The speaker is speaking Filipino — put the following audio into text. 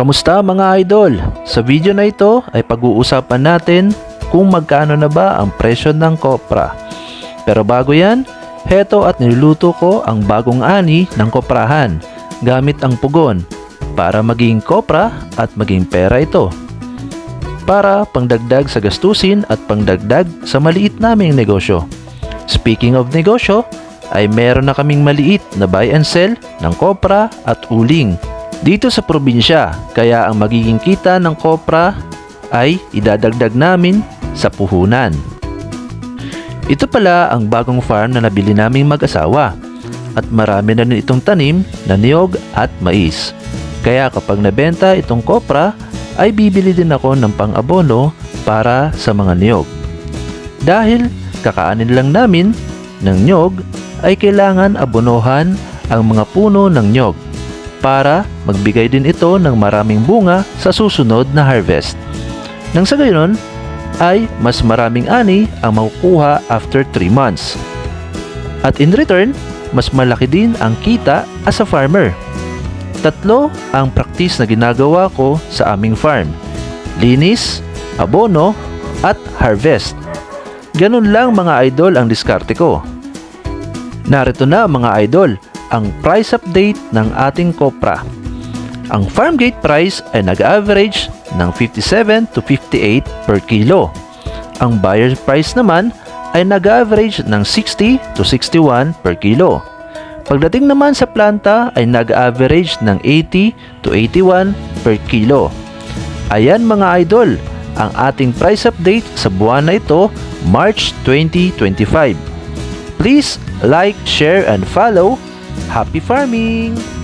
Kamusta mga idol? Sa video na ito ay pag-uusapan natin kung magkano na ba ang presyo ng kopra. Pero bago yan, heto at niluluto ko ang bagong ani ng koprahan gamit ang pugon para maging kopra at maging pera ito. Para pangdagdag sa gastusin at pangdagdag sa maliit naming negosyo. Speaking of negosyo, ay meron na kaming maliit na buy and sell ng kopra at uling dito sa probinsya kaya ang magiging kita ng kopra ay idadagdag namin sa puhunan. Ito pala ang bagong farm na nabili naming mag-asawa at marami na rin itong tanim na niyog at mais. Kaya kapag nabenta itong kopra ay bibili din ako ng pang-abono para sa mga niyog. Dahil kakaanin lang namin ng nyog ay kailangan abonohan ang mga puno ng nyog para magbigay din ito ng maraming bunga sa susunod na harvest. Nang sa gayon ay mas maraming ani ang makukuha after 3 months. At in return, mas malaki din ang kita as a farmer. Tatlo ang practice na ginagawa ko sa aming farm. Linis, abono, at harvest. Ganun lang mga idol ang diskarte ko. Narito na mga idol ang price update ng ating kopra. Ang farm gate price ay nag-average ng 57 to 58 per kilo. Ang buyer price naman ay nag-average ng 60 to 61 per kilo. Pagdating naman sa planta ay nag-average ng 80 to 81 per kilo. Ayan mga idol, ang ating price update sa buwan na ito, March 2025. Please like, share, and follow. Happy farming!